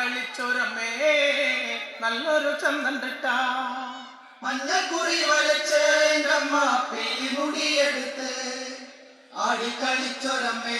ആടിക്കളിച്ചൊരമ്മേ നല്ലൊരു ചന്തണ്ടിട്ടാ മഞ്ഞക്കുറി വരച്ച് എന്റെ അമ്മ ആടി ആടിക്കളിച്ചൊരമ്മേ